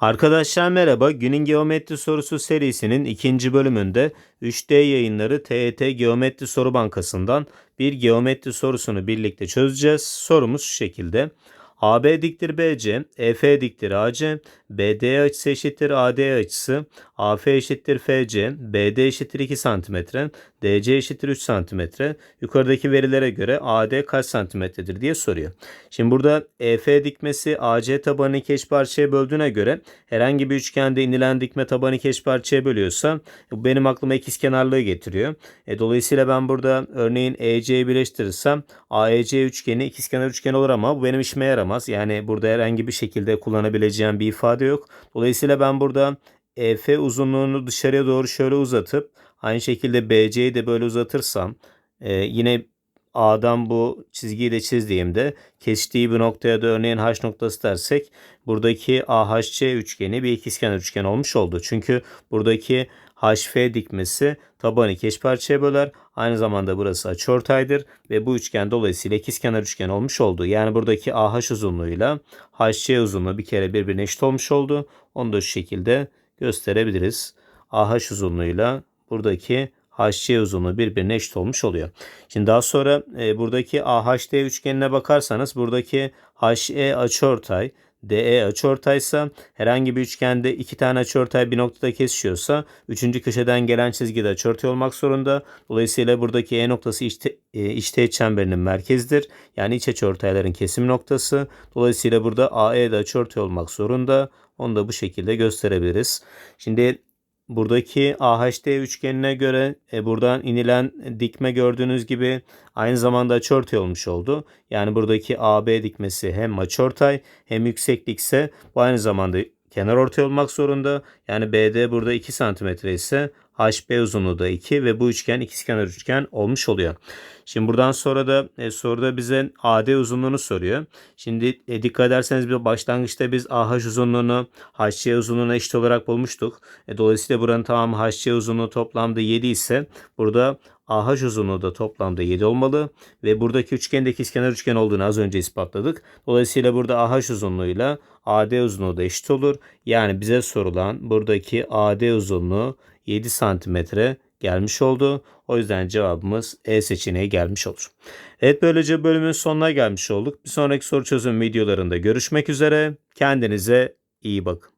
Arkadaşlar merhaba. Günün geometri sorusu serisinin ikinci bölümünde 3D yayınları TET Geometri Soru Bankası'ndan bir geometri sorusunu birlikte çözeceğiz. Sorumuz şu şekilde. AB diktir BC, EF diktir AC, BD açısı eşittir AD açısı, AF eşittir FC, BD eşittir 2 cm, DC eşittir 3 cm. Yukarıdaki verilere göre AD kaç santimetredir diye soruyor. Şimdi burada EF dikmesi AC tabanını iki parçaya böldüğüne göre herhangi bir üçgende inilen dikme tabanı iki eş parçaya bölüyorsa bu benim aklıma ikizkenarlığı getiriyor. E, dolayısıyla ben burada örneğin EC'yi birleştirirsem AEC üçgeni ikizkenar üçgen olur ama bu benim işime yaramaz. Yani burada herhangi bir şekilde kullanabileceğim bir ifade yok. Dolayısıyla ben burada EF uzunluğunu dışarıya doğru şöyle uzatıp aynı şekilde BC'yi de böyle uzatırsam e, yine A'dan bu çizgiyi de çizdiğimde kesiştiği bir noktaya da örneğin H noktası dersek buradaki AHC üçgeni bir ikizkenar üçgen olmuş oldu. Çünkü buradaki HF dikmesi tabanı iki eş parçaya böler. Aynı zamanda burası açıortaydır ve bu üçgen dolayısıyla ikizkenar üçgen olmuş oldu. Yani buradaki AH uzunluğuyla HC uzunluğu bir kere birbirine eşit olmuş oldu. Onu da şu şekilde gösterebiliriz. AH uzunluğuyla buradaki HC uzunluğu birbirine eşit olmuş oluyor. Şimdi daha sonra e, buradaki AHD üçgenine bakarsanız buradaki HE açıortay, DE açıortaysa herhangi bir üçgende iki tane açıortay bir noktada kesişiyorsa üçüncü köşeden gelen çizgi de açıortay olmak zorunda. Dolayısıyla buradaki E noktası içte, e, içteğet çemberinin merkezidir. Yani iç açıortayların kesim noktası. Dolayısıyla burada AE de açıortay olmak zorunda. Onu da bu şekilde gösterebiliriz. Şimdi Buradaki AHD üçgenine göre e, buradan inilen dikme gördüğünüz gibi aynı zamanda açıortay olmuş oldu. Yani buradaki AB dikmesi hem açıortay hem yükseklikse bu aynı zamanda kenar ortay olmak zorunda. Yani BD burada 2 cm ise HB uzunluğu da 2 ve bu üçgen ikizkenar üçgen olmuş oluyor. Şimdi buradan sonra da e, soruda bize AD uzunluğunu soruyor. Şimdi e, dikkat ederseniz bir başlangıçta biz AH uzunluğunu HC uzunluğuna eşit olarak bulmuştuk. E, dolayısıyla buranın tamamı HC uzunluğu toplamda 7 ise burada AH uzunluğu da toplamda 7 olmalı ve buradaki üçgende ikizkenar üçgen olduğunu az önce ispatladık. Dolayısıyla burada AH uzunluğuyla AD uzunluğu da eşit olur. Yani bize sorulan buradaki AD uzunluğu 7 santimetre gelmiş oldu. O yüzden cevabımız E seçeneği gelmiş olur. Evet böylece bölümün sonuna gelmiş olduk. Bir sonraki soru çözüm videolarında görüşmek üzere. Kendinize iyi bakın.